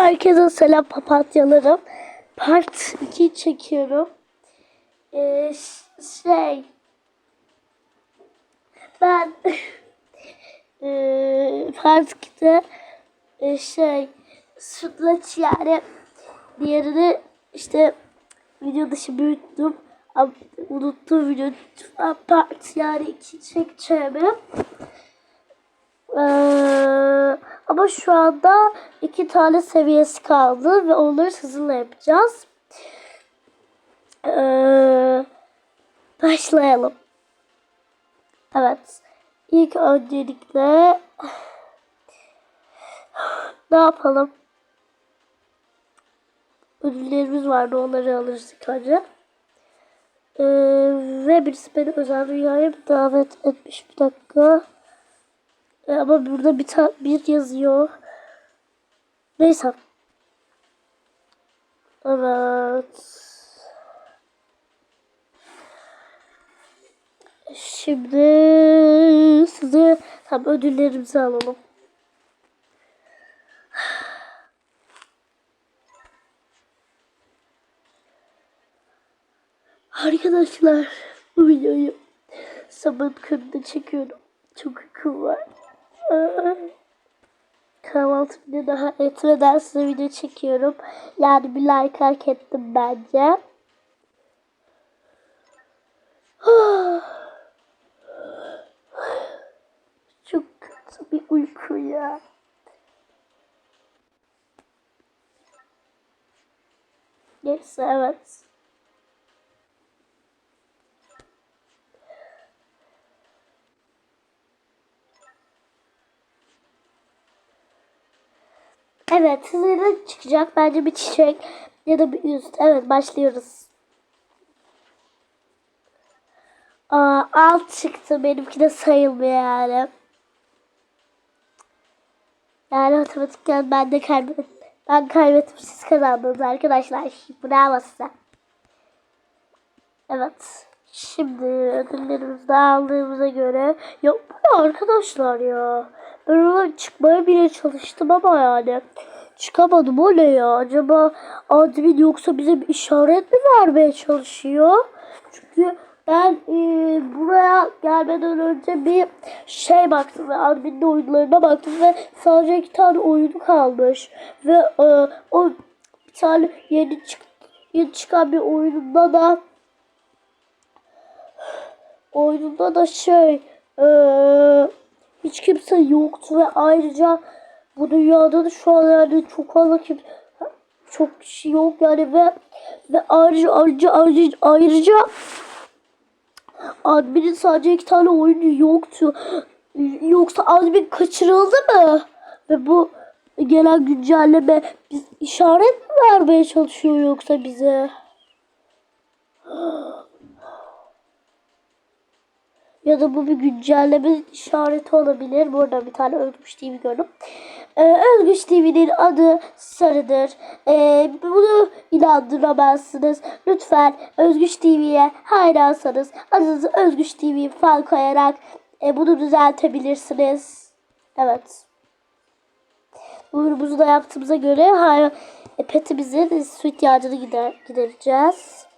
Herkese selam papatyalarım. Part 2 çekiyorum. Ee, şey ben ee, part 2'de ee, şey sütlaç yani diğerini işte video dışı büyüttüm. Unuttum video part yani 2 çekeceğimi. Ee, ama şu anda iki tane seviyesi kaldı ve onları hızlı yapacağız. Ee, başlayalım. Evet. İlk öncelikle ne yapalım? Ödüllerimiz vardı onları alırız önce. Ee, ve birisi beni özel dünyaya bir davet etmiş. Bir dakika. E, Ama burada bir, ta- bir yazıyor. Neyse. Evet. Şimdi size tam ödüllerimizi alalım. Arkadaşlar bu videoyu sabah köründe çekiyorum. Çok uykum var. Kahvaltı bile daha etmeden size video çekiyorum. Yani bir like hak ettim bence. Çok kötü bir uyku ya. Neyse evet. Evet sizlere çıkacak bence bir çiçek ya da bir üst. Evet başlıyoruz. Aa, alt çıktı benimki de sayılmıyor yani. Yani otomatikten ben de kaybettim. Ben kaybettim siz kazandınız arkadaşlar. Bravo size. Evet. Şimdi ödüllerimizi de aldığımıza göre ya bu arkadaşlar ya. Ona çıkmaya bile çalıştım ama yani çıkamadım. O ne ya? Acaba admin yoksa bize bir işaret mi vermeye çalışıyor? Çünkü ben e, buraya gelmeden önce bir şey baktım ve adminin oyunlarına baktım ve sadece iki tane oyunu kalmış. Ve e, o bir tane yeni, çık yeni çıkan bir oyununda da oyununda da şey eee, hiç kimse yoktu ve ayrıca bu dünyada da şu an yani çok fazla kim çok kişi yok yani ve ve ayrıca ayrıca ayrıca, ayrıca adminin sadece iki tane oyunu yoktu. Yoksa admin kaçırıldı mı? Ve bu gelen güncelleme biz işaret mi vermeye çalışıyor yoksa bize? Ya da bu bir güncelleme işareti olabilir. Burada bir tane Özgüç TV gördüm. Ee, Özgüç TV'nin adı Sarı'dır. Ee, bunu inandıramazsınız. Lütfen Özgüç TV'ye hayransanız adınızı Özgüç TV fan koyarak e, bunu düzeltebilirsiniz. Evet. Buyurumuzu da yaptığımıza göre hayır, e, petimizin su ihtiyacını gider, gidereceğiz.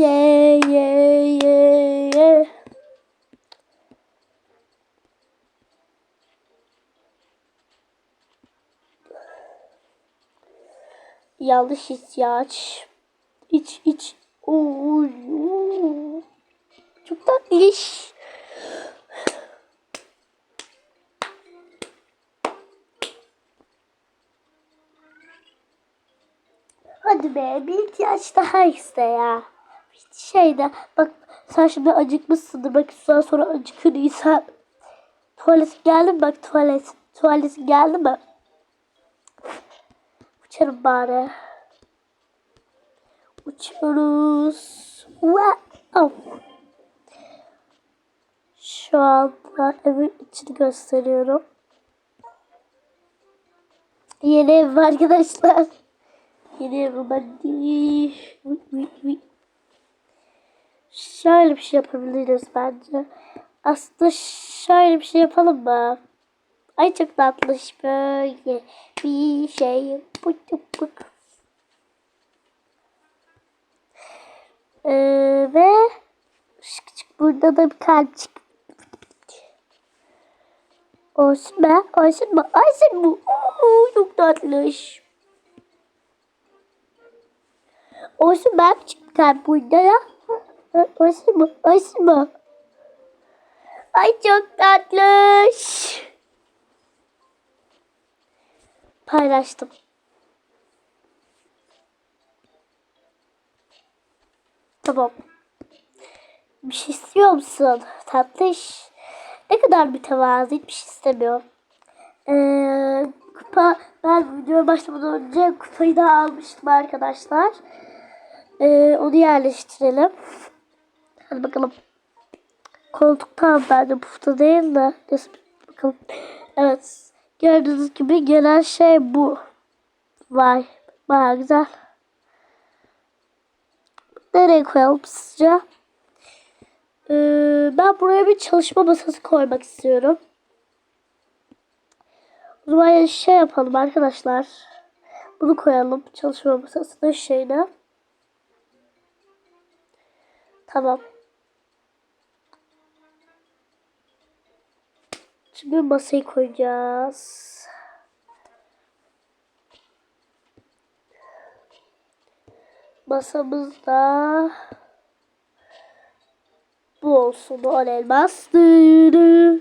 Yeah, yeah, yeah, yeah. Yanlış ihtiyaç. İç, iç. Oy, oy. Çok tatlı iş. Hadi be bir ihtiyaç daha iste ya. Şeyde bak sen şimdi acıkmışsındır. Bak daha sonra acıkırıysan. Tuvalet geldi mi? Bak tuvalet. Tuvalet geldi mi? Uçarım bari. Uçuyoruz. Wow. Şu anda evin içini gösteriyorum. Yeni ev arkadaşlar. Yeni ev hadi. Uy, uy, uy. Şöyle bir şey yapabiliriz bence. Aslında şöyle bir şey yapalım mı? Ay çok tatlış böyle bir şey. Bık bık. Ee, ve şık şık burada da bir kalpçik. Olsun be, olsun mu? Olsun mu? Oo, çok tatlış. Olsun ben küçük bir kalp burada ya. Olsun mu? Ay çok tatlış. Paylaştım. Tamam. Bir şey istiyor musun? Tatlış. Ne kadar mütevazi hiçbir şey istemiyorum. Ee, kupa ben videoya başlamadan önce kupayı da almıştım arkadaşlar. Ee, onu yerleştirelim. Hadi bakalım. Koltuktan bence pufta değil de. Neyse bakalım. Evet. Gördüğünüz gibi gelen şey bu. Vay. Baya güzel. Nereye koyalım sizce? Ee, ben buraya bir çalışma masası koymak istiyorum. O zaman şey yapalım arkadaşlar. Bunu koyalım çalışma masasının şeyine. Tamam. Şimdi masayı koyacağız. Masamızda bu olsun o elmas. Dırı.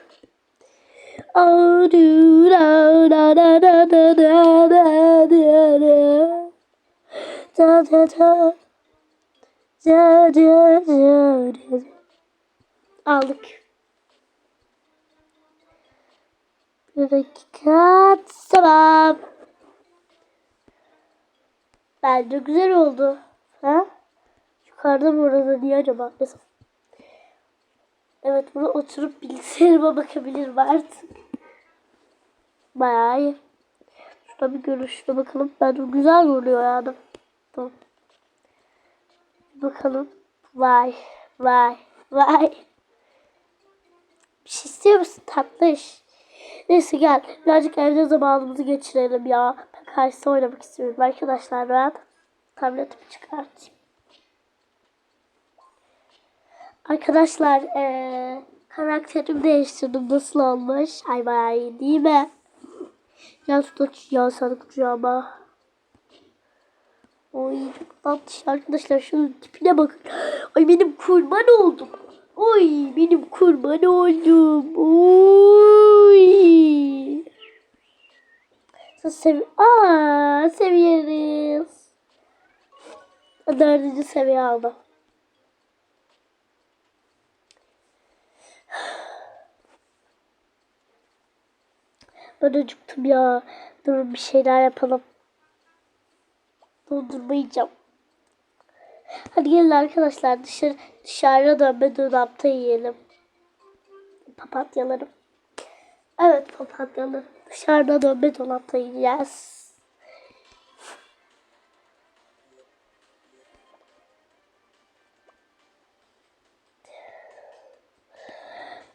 Dakika. Tamam. Bence güzel oldu. Ha? Yukarıda mı orada niye acaba? Mesela. Evet burada oturup bilgisayarıma bakabilirim artık. Bayağı iyi. Şurada bir görüşüne bakalım. Bence güzel görünüyor yani. Tamam. Bakalım. Vay. Vay. Vay. Bir şey istiyor musun tatlış? Neyse gel. Birazcık evde zamanımızı geçirelim ya. Ben karşısına oynamak istiyorum arkadaşlar ben. Tabletimi çıkartayım. Arkadaşlar eee karakterimi değiştirdim. Nasıl olmuş? Ay bayağı iyi değil mi? Ya tut ya sana kucağıma. Oy çok tatlış arkadaşlar. Şunun tipine bakın. Ay benim kurban oldum. Oy benim kurban oldum. Oy. Sev Aa, severiz. Dördüncü seviye aldım. Ben acıktım ya. Durun bir şeyler yapalım. Dondurma yiyeceğim. Hadi gelin arkadaşlar dışarı dışarıda dönme dolapta yiyelim. Papatyalarım. Evet papatyalarım. Dışarıda dönme dolapta yiyeceğiz.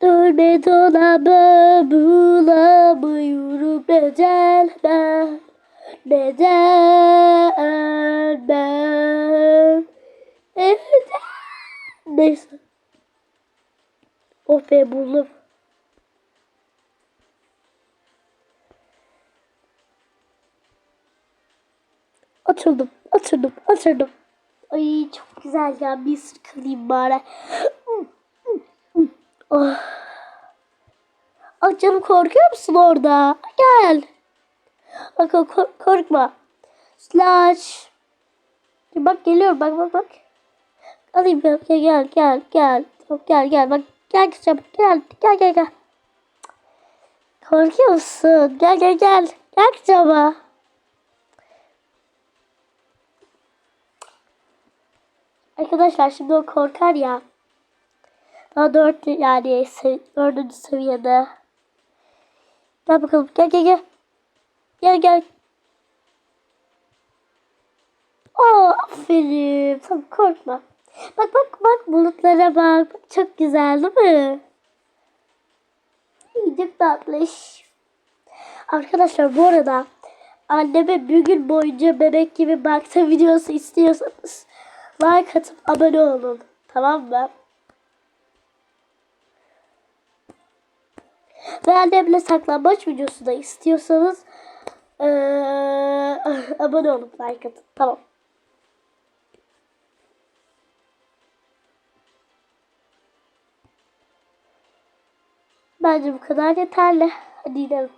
Dönme dolabı bulamıyorum neden ben neden ben neyse oh be buldum Oturdum, oturdum, oturdum. Ay çok güzel ya. Bir sıkılayım bari. Oh. Ah canım korkuyor musun orada? Gel. Bak kork- korkma. Slash. Bak geliyorum bak bak bak. Alayım gel gel gel gel gel. Tamam, gel gel bak gel kızım gel gel gel gel. Korkuyor musun? Gel gel gel. Gel kızım. Arkadaşlar şimdi o korkar ya. Daha dört yani dördüncü seviyede. Gel bakalım gel gel gel. Gel gel. Oo aferin. Tamam korkma. Bak bak bak bulutlara bak. Çok güzel değil mi? Çok tatlış. Arkadaşlar bu arada anneme bir gün boyunca bebek gibi baksa videosu istiyorsanız like atıp abone olun. Tamam mı? Ve annemle saklambaç videosu da istiyorsanız eee, abone olun like atın. Tamam. Bence bu kadar yeterli. Hadi gidelim.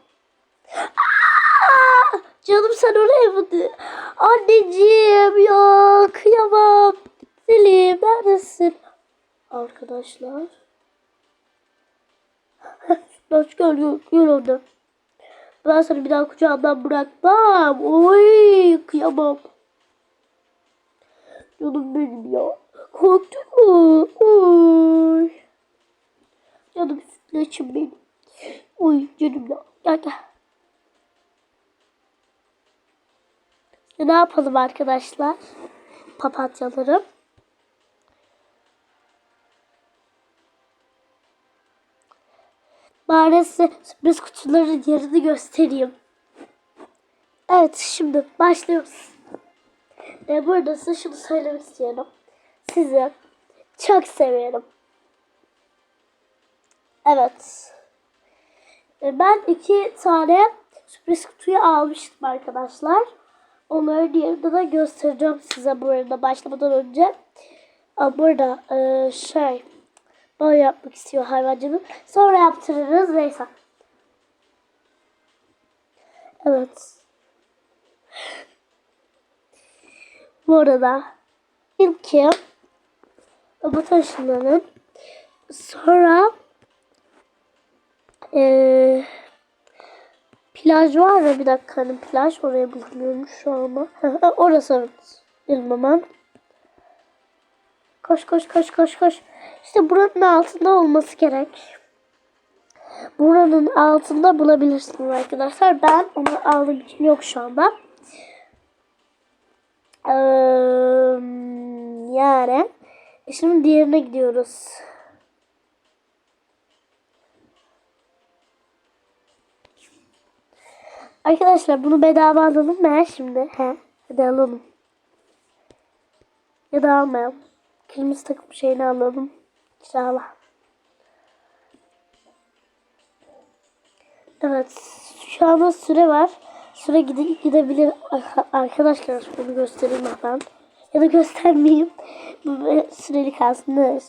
Canım sen oraya mı? Anneciğim ya kıyamam. Selim neredesin? Arkadaşlar. Gel gel gel orada. Ben seni bir daha kucağımdan bırakmam. Oy kıyamam. Canım benim ya. Korktun mu? Oy. Canım sütlaçım benim. Oy canım ya. Gel gel. Ne yapalım arkadaşlar? Papatyalarım. Bari size sürpriz kutuların yerini göstereyim. Evet şimdi başlıyoruz. E, burada size şunu söylemek istiyorum. Sizi çok seviyorum. Evet. E, ben iki tane sürpriz kutuyu almıştım arkadaşlar. Onları diğerinde de göstereceğim size bu arada başlamadan önce. Burada e, şey böyle yapmak istiyor hayvancının. Sonra yaptırırız neyse. Evet. Bu arada ilki robot aşılarının sonra eee plaj var ya bir dakika hani plaj oraya bulamıyorum şu an. Orası evet. Bilmem Koş koş koş koş koş. İşte buranın altında olması gerek. Buranın altında bulabilirsiniz arkadaşlar. Ben onu aldığım için yok şu anda. Ee, yani e şimdi diğerine gidiyoruz. Arkadaşlar bunu bedava alalım mı şimdi? He, hadi alalım. Ya da almayalım. Kırmızı takım şeyini alalım. İnşallah. Evet. Şu anda süre var. Süre gide gidebilir. Arkadaşlar bunu göstereyim hemen. Ya da göstermeyeyim. Bu süreli kalsın. Ne?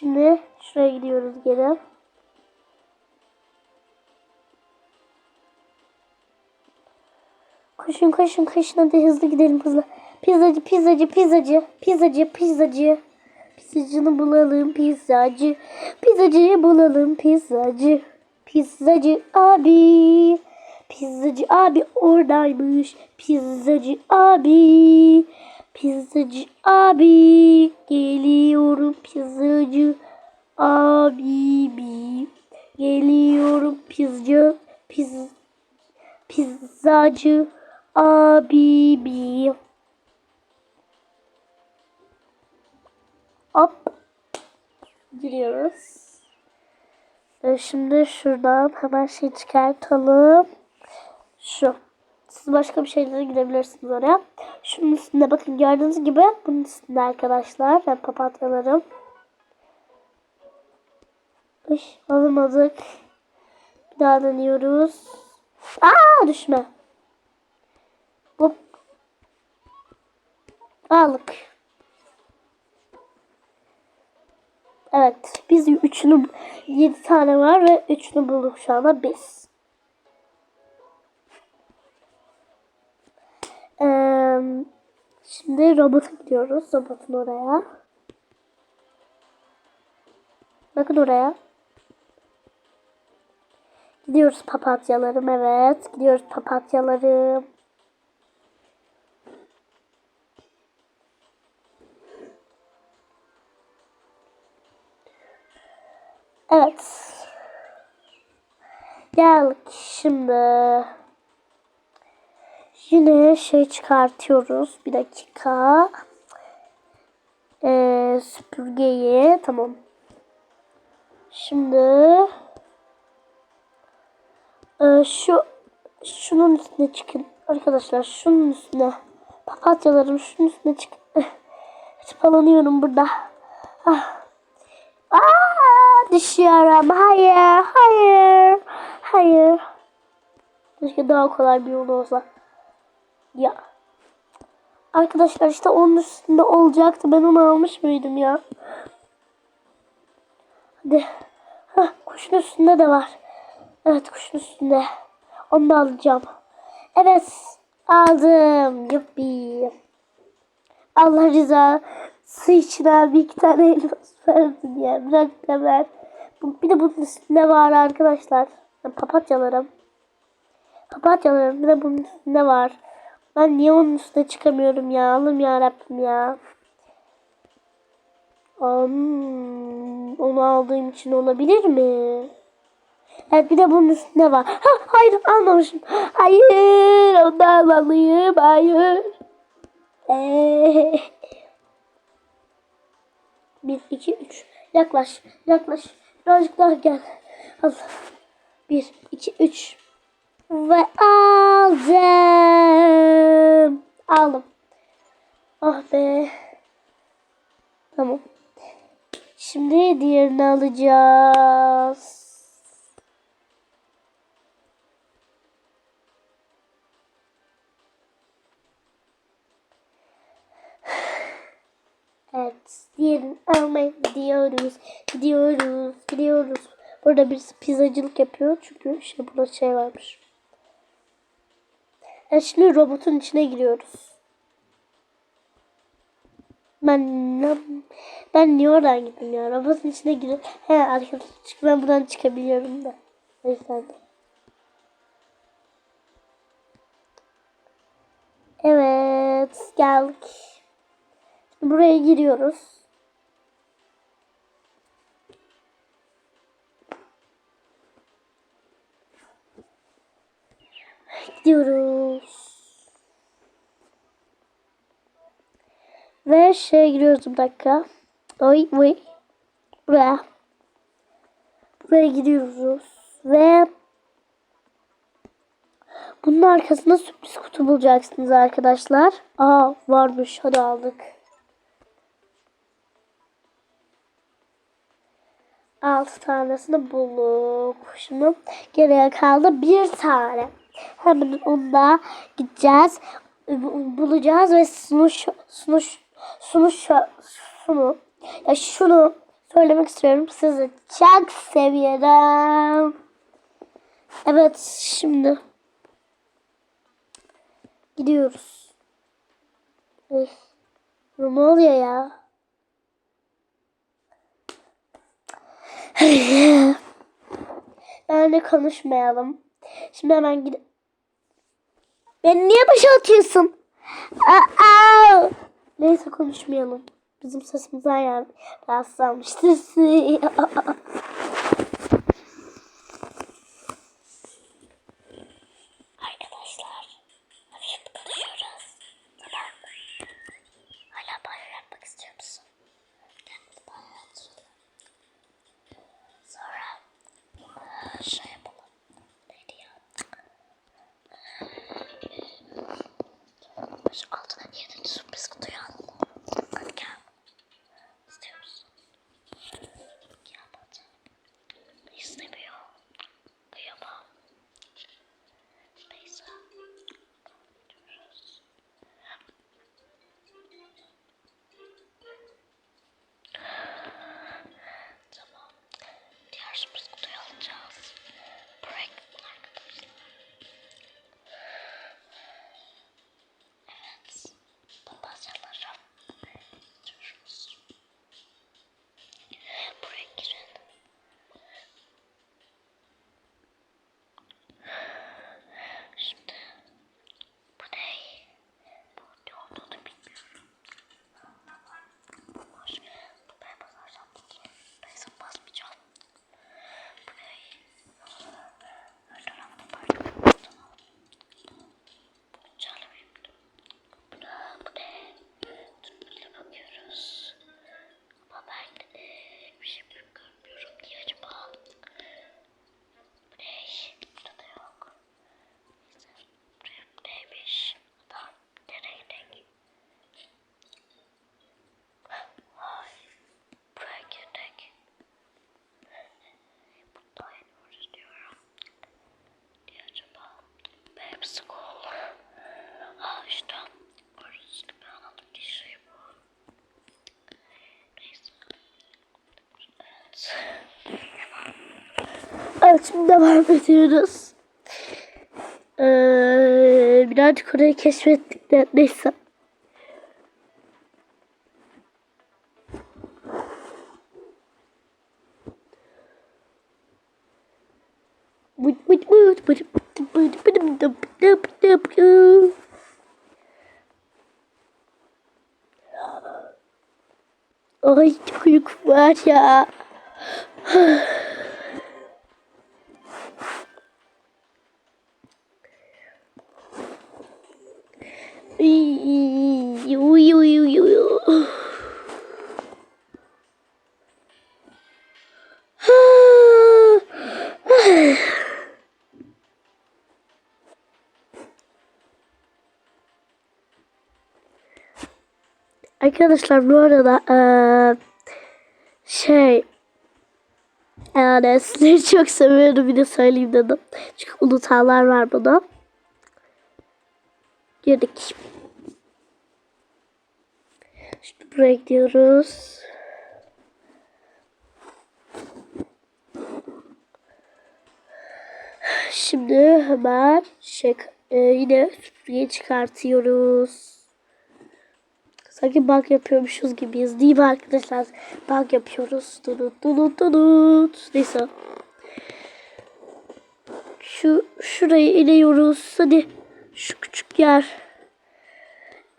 Şimdi şuraya gidiyoruz geri. Koşun koşun koşun hadi hızlı gidelim hızlı. Pizzacı pizzacı pizzacı pizzacı pizzacı. Pizzacını bulalım pizzacı. Pizzacıyı bulalım pizzacı. Pizzacı abi. Pizzacı abi oradaymış. Pizzacı abi. Pizzacı abi. Geliyorum pizzacı abi. Geliyorum pizzacı. Piz, pizzacı abi. Hop. Giriyoruz. Ve şimdi şuradan hemen şey çıkartalım. Şu. Siz başka bir şeylere gidebilirsiniz oraya. Şunun üstünde bakın gördüğünüz gibi bunun üstünde arkadaşlar. Ben papatyalarım. Iş, alamadık. Bir daha deniyoruz. Aa düşme. Hop. Aldık. Evet. Biz üçünü, yedi tane var ve üçünü bulduk şu anda biz. Ee, şimdi robota gidiyoruz. Robotun oraya. Bakın oraya. Gidiyoruz papatyalarım evet. Gidiyoruz papatyalarım. Evet. Geldik şimdi. Yine şey çıkartıyoruz. Bir dakika. Ee, süpürgeyi. Tamam. Şimdi ee, şu şunun üstüne çıkın. Arkadaşlar şunun üstüne. Papatyalarım şunun üstüne çıkın. Çıpalanıyorum burada. Ah. Aa, düşüyorum. Hayır, hayır, hayır. Keşke daha kolay bir yol olsa. Ya. Arkadaşlar işte onun üstünde olacaktı. Ben onu almış mıydım ya? Hadi. Hah, kuşun üstünde de var. Evet kuşun üstünde. Onu da alacağım. Evet. Aldım. Yuppi. Allah rızası için abi iki tane elmas verdin ya. Bırak da ver. Bir de bunun üstünde var arkadaşlar. Papatyalarım. Papatyalarım bir de bunun üstünde var. Ben niye onun üstüne çıkamıyorum ya? Allah'ım ya Rabbim ya. Hmm, onu aldığım için olabilir mi? Evet bir de bunun üstünde var. Ha, hayır almamışım. Hayır onu da almalıyım. Hayır. Ee, bir, iki, üç. Yaklaş. Yaklaş. Birazcık daha gel. Al. Bir, iki, üç. Ve aldım. Aldım. Ah be. Tamam. Şimdi diğerini alacağız. Evet, diğerini almaya gidiyoruz. Gidiyoruz, gidiyoruz. Burada birisi pizzacılık yapıyor çünkü şey burada şey varmış. Şimdi robotun içine giriyoruz. Ben ben niye oradan gittim ya? Robotun içine girip he arkadaşlar çünkü ben buradan çıkabiliyorum da. O. Evet geldik. Buraya giriyoruz. Gidiyoruz. Ve şeye giriyoruz bir dakika. Oy oy. Buraya. Buraya gidiyoruz. Ve bunun arkasında sürpriz kutu bulacaksınız arkadaşlar. Aa varmış. Hadi aldık. Altı tanesini bulduk. Şimdi geriye kaldı bir tane. Hemen onu da gideceğiz. bu- Bulacağız ve sunuş sunuş sunuş sunu ya şunu söylemek istiyorum sizi çok seviyorum. Evet şimdi gidiyoruz. Üf, ne ya? Yani konuşmayalım. Şimdi hemen gidip... Beni niye boşaltıyorsun? Aa! Neyse konuşmayalım. Bizim sesimizden yani rahatsız Evet şimdi devam ediyoruz. Ee, birazcık orayı keşfettik de neyse. Bıt bıt bıt bıt bıt bıt bıt bıt bıt bıt bıt. Ay çok uykum var ya. Uy uy uy uy. Arkadaşlar bu arada eee, şey yani sizleri çok seviyorum bir de söyleyeyim dedim. Çünkü unutanlar var buna. Girdik. Şimdi buraya gidiyoruz. Şimdi hemen şey, e, yine süpürgeyi çıkartıyoruz. Sanki bug yapıyormuşuz gibiyiz değil mi arkadaşlar? Bug yapıyoruz. Dunut dunut dunut. Neyse. Şu şuraya iniyoruz. Hadi. Şu küçük yer.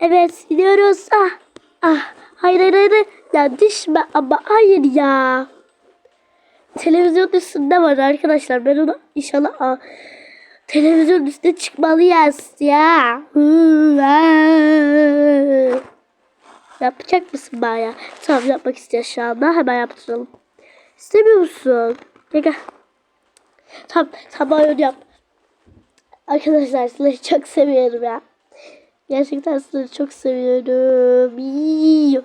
Evet iniyoruz. Ah. Ah. Hayır hayır hayır. Ya düşme ama hayır ya. Televizyon üstünde var arkadaşlar. Ben onu inşallah ah, televizyon üstüne çıkmalıyız ya. Yapacak mısın Maya? Tamam yapmak istiyor şu anda. Hemen yaptıralım. İstemiyor musun? Gel gel. Tamam tamam yap. Arkadaşlar sizleri çok seviyorum ya. Gerçekten sizleri çok seviyorum. İyi.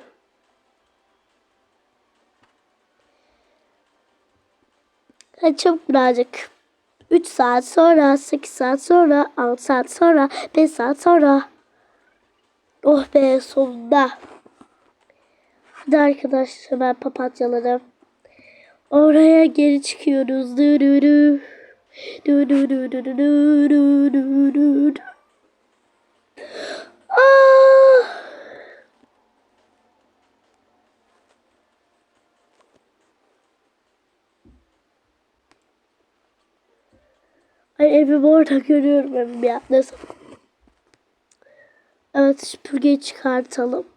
Hadi birazcık. 3 saat sonra, 8 saat sonra, 6 saat sonra, 5 saat sonra. Oh be sonunda. Hadi arkadaşlar ben papatyaları. Oraya geri çıkıyoruz. Du du du. Du du du du du du du du. Ah! Ay evimi orada görüyorum evimi ya. Neyse. Evet süpürgeyi çıkartalım.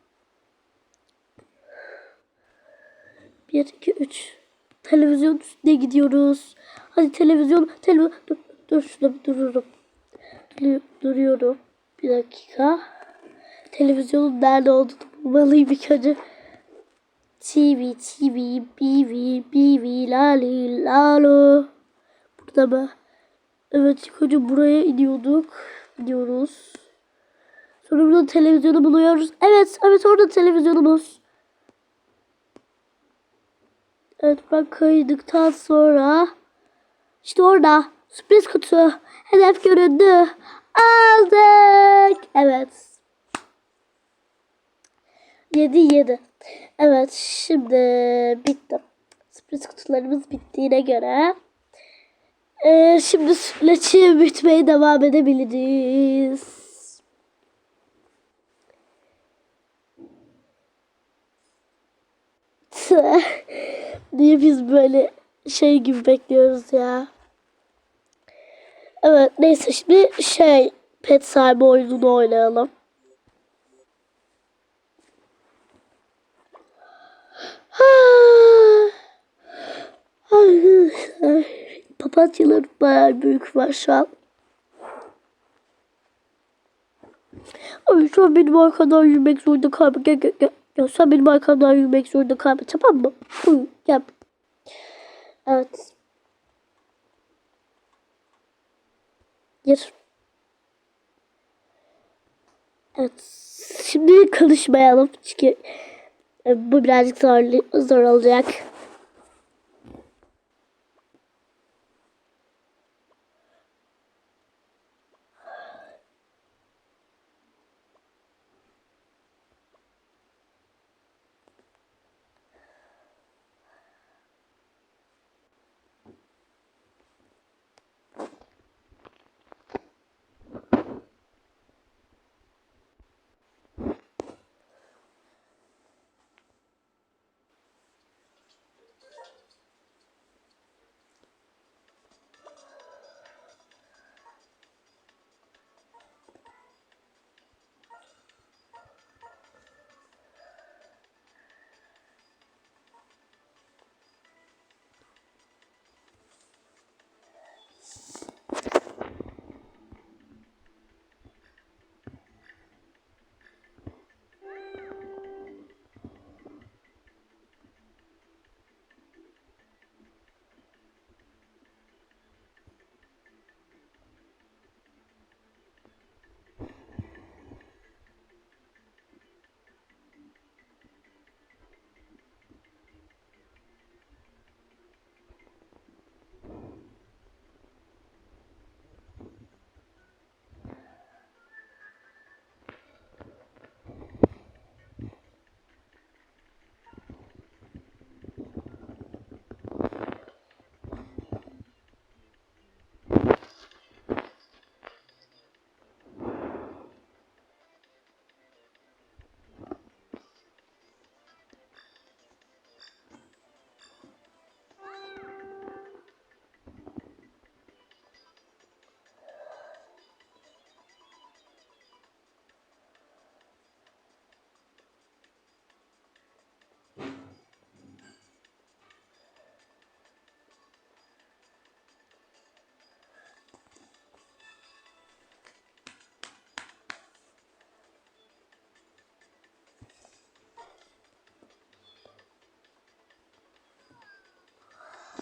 1, 2, 3. Televizyon üstüne gidiyoruz. Hadi televizyon, televizyon. Dur, dur şurada dururum. Dur- Duruyorum. Bir dakika. Televizyonun nerede olduğunu bulmalıyım ilk önce. TV, TV, BV, BV, lali, lalo. Burada mı? Evet ilk önce buraya iniyorduk. Gidiyoruz. Sonra burada televizyonu buluyoruz. Evet, evet orada televizyonumuz. Evet ben kaydıktan sonra işte orada sürpriz kutu hedef göründü. Aldık. Evet. 7 7. Evet şimdi bitti. Sürpriz kutularımız bittiğine göre eee, şimdi sütlaçı bütmeye devam edebiliriz. Niye biz böyle şey gibi bekliyoruz ya? Evet neyse şimdi şey pet sahibi oyununu oynayalım. Arkadaşlar papatyalar büyük var şu an. Abi şu an benim arkadan yürümek zorunda kalma. Gel gel gel. Sen benim arkamdan yürümek zorunda kalma tamam mı? Buyur gel. Evet. Gir. Evet. Şimdi konuşmayalım çünkü e, bu birazcık zor, zor olacak.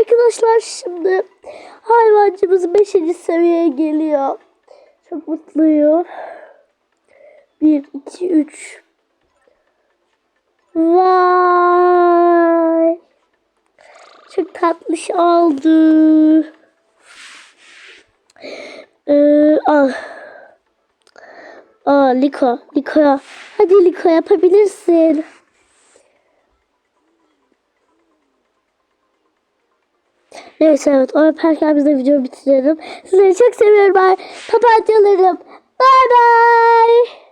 arkadaşlar şimdi hayvancımız 5. seviyeye geliyor. Çok mutluyum. 1, 2, 3. Vay. Çok tatlış oldu. Ee, al. Aa, Liko. Liko. Hadi Liko yapabilirsin. Neyse evet o yaparken biz de videoyu bitirelim. Sizleri çok seviyorum. Papatyalarım. Bye bye.